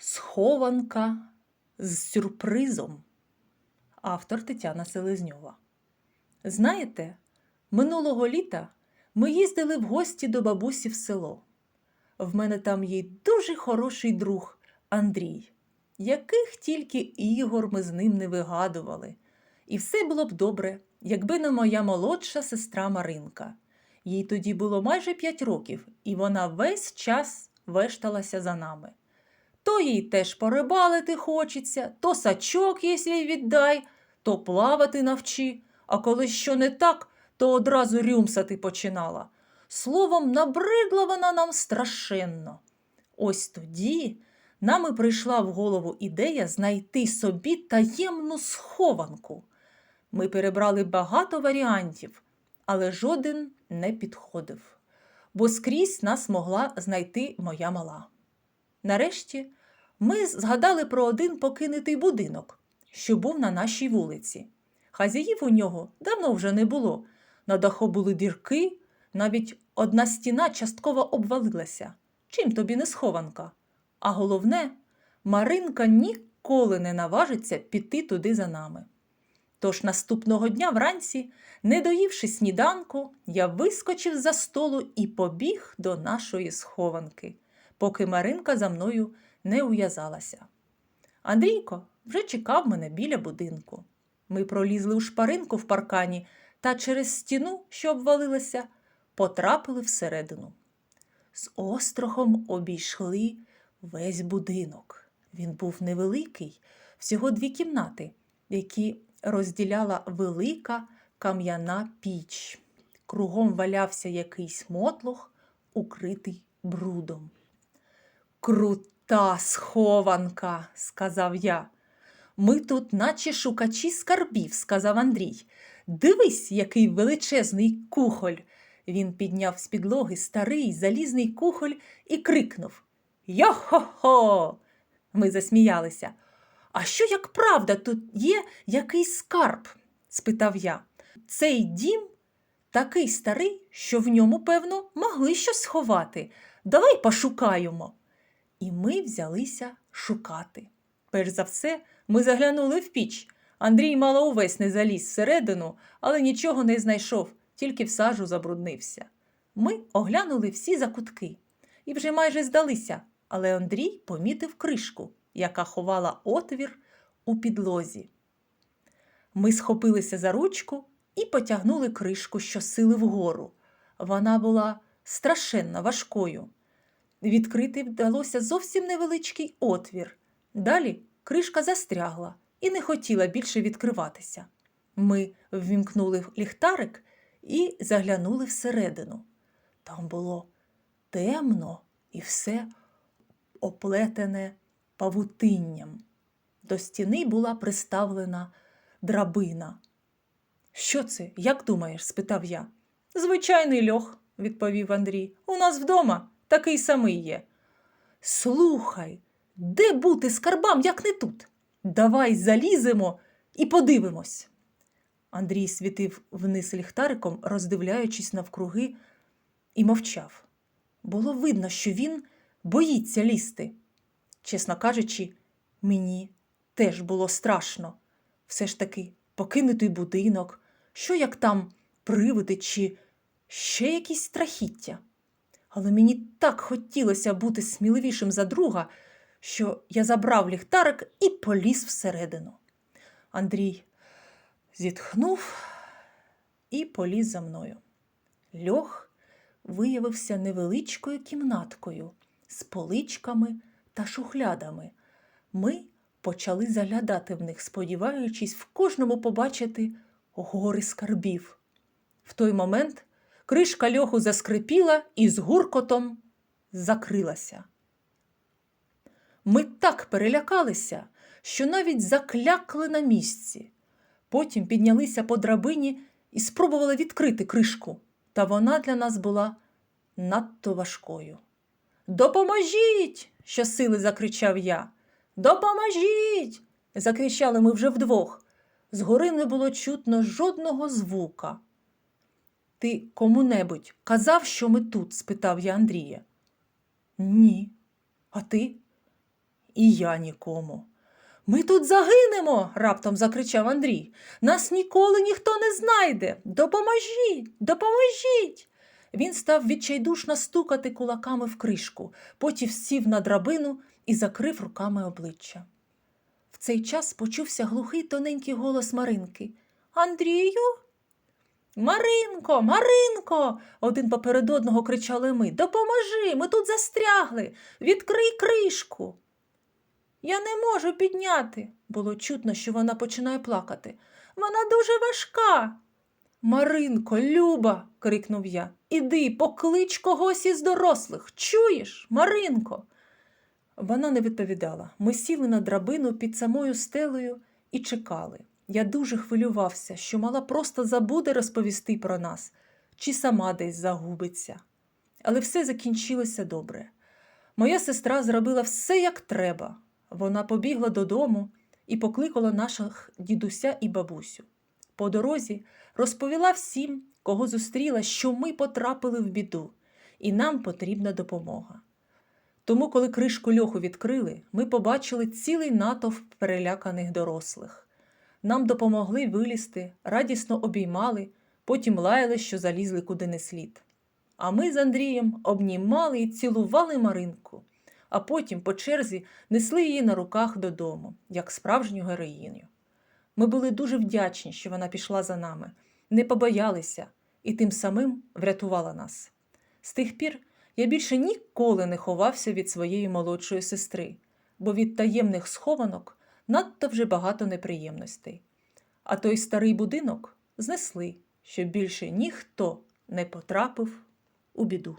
Схованка з сюрпризом. Автор Тетяна Селезньова. Знаєте, минулого літа ми їздили в гості до бабусі в село. В мене там є дуже хороший друг Андрій, яких тільки ігор ми з ним не вигадували. І все було б добре, якби не моя молодша сестра Маринка. Їй тоді було майже п'ять років, і вона весь час вешталася за нами. То їй теж порибалити хочеться, то сачок свій віддай, то плавати навчи, а коли що не так, то одразу рюмсати починала. Словом, набридла вона нам страшенно. Ось тоді нам і прийшла в голову ідея знайти собі таємну схованку. Ми перебрали багато варіантів, але жоден не підходив, бо скрізь нас могла знайти моя мала. Нарешті ми згадали про один покинутий будинок, що був на нашій вулиці. Хазяїв у нього давно вже не було. На даху були дірки, навіть одна стіна частково обвалилася. Чим тобі не схованка? А головне, Маринка ніколи не наважиться піти туди за нами. Тож наступного дня вранці, не доївши сніданку, я вискочив за столу і побіг до нашої схованки, поки Маринка за мною не ув'язалася. Андрійко вже чекав мене біля будинку. Ми пролізли у шпаринку в паркані та через стіну, що обвалилася, потрапили всередину. З острохом обійшли весь будинок. Він був невеликий, всього дві кімнати, які розділяла велика кам'яна піч. Кругом валявся якийсь мотлох, укритий брудом. Крута схованка, сказав я. Ми тут, наче шукачі скарбів, сказав Андрій. Дивись, який величезний кухоль. Він підняв з підлоги старий залізний кухоль і крикнув Йо-хо-хо! Ми засміялися. А що, як правда, тут є якийсь скарб? спитав я. Цей дім такий старий, що в ньому, певно, могли щось сховати. Давай пошукаємо. І ми взялися шукати. Перш за все, ми заглянули в піч. Андрій мало увесь не заліз всередину, але нічого не знайшов, тільки в сажу забруднився. Ми оглянули всі закутки і вже майже здалися, але Андрій помітив кришку, яка ховала отвір у підлозі. Ми схопилися за ручку і потягнули кришку щосили вгору. Вона була страшенно важкою. Відкрити вдалося зовсім невеличкий отвір. Далі кришка застрягла і не хотіла більше відкриватися. Ми ввімкнули ліхтарик і заглянули всередину. Там було темно і все оплетене павутинням. До стіни була приставлена драбина. Що це, як думаєш? спитав я. Звичайний льох, відповів Андрій. У нас вдома такий самий є. Слухай, де бути скарбам, як не тут? Давай заліземо і подивимось. Андрій світив вниз ліхтариком, роздивляючись навкруги, і мовчав. Було видно, що він боїться лізти. Чесно кажучи, мені теж було страшно. Все ж таки покинутий будинок, що як там привиди чи ще якісь страхіття. Але мені так хотілося бути сміливішим за друга, що я забрав ліхтарик і поліз всередину. Андрій зітхнув і поліз за мною. Льох виявився невеличкою кімнаткою з поличками та шухлядами. Ми почали заглядати в них, сподіваючись в кожному побачити гори скарбів. В той момент кришка льоху заскрипіла і з гуркотом закрилася. Ми так перелякалися, що навіть заклякли на місці. Потім піднялися по драбині і спробували відкрити кришку, та вона для нас була надто важкою. Допоможіть! щосили закричав я. Допоможіть! закричали ми вже вдвох. Згори не було чутно жодного звука. Ти кому-небудь казав, що ми тут? спитав я Андрія. Ні. А ти? і я нікому. Ми тут загинемо, раптом закричав Андрій. Нас ніколи ніхто не знайде. Допоможіть, допоможіть. Він став відчайдушно стукати кулаками в кришку, потім сів на драбину і закрив руками обличчя. В цей час почувся глухий тоненький голос Маринки. Андрію? Маринко, Маринко. один поперед одного кричали ми. Допоможи, ми тут застрягли. Відкрий кришку. Я не можу підняти. Було чутно, що вона починає плакати. Вона дуже важка. Маринко, Люба, крикнув я. Іди, поклич когось із дорослих. Чуєш, Маринко? Вона не відповідала. Ми сіли на драбину під самою стелею і чекали. Я дуже хвилювався, що мала просто забуде розповісти про нас, чи сама десь загубиться. Але все закінчилося добре. Моя сестра зробила все як треба. Вона побігла додому і покликала наших дідуся і бабусю. По дорозі розповіла всім, кого зустріла, що ми потрапили в біду, і нам потрібна допомога. Тому, коли кришку льоху відкрили, ми побачили цілий натовп переляканих дорослих. Нам допомогли вилізти, радісно обіймали, потім лаяли, що залізли куди не слід. А ми з Андрієм обнімали і цілували Маринку, а потім по черзі несли її на руках додому, як справжню героїню. Ми були дуже вдячні, що вона пішла за нами, не побоялися і тим самим врятувала нас. З тих пір я більше ніколи не ховався від своєї молодшої сестри, бо від таємних схованок надто вже багато неприємностей. А той старий будинок знесли, щоб більше ніхто не потрапив у біду.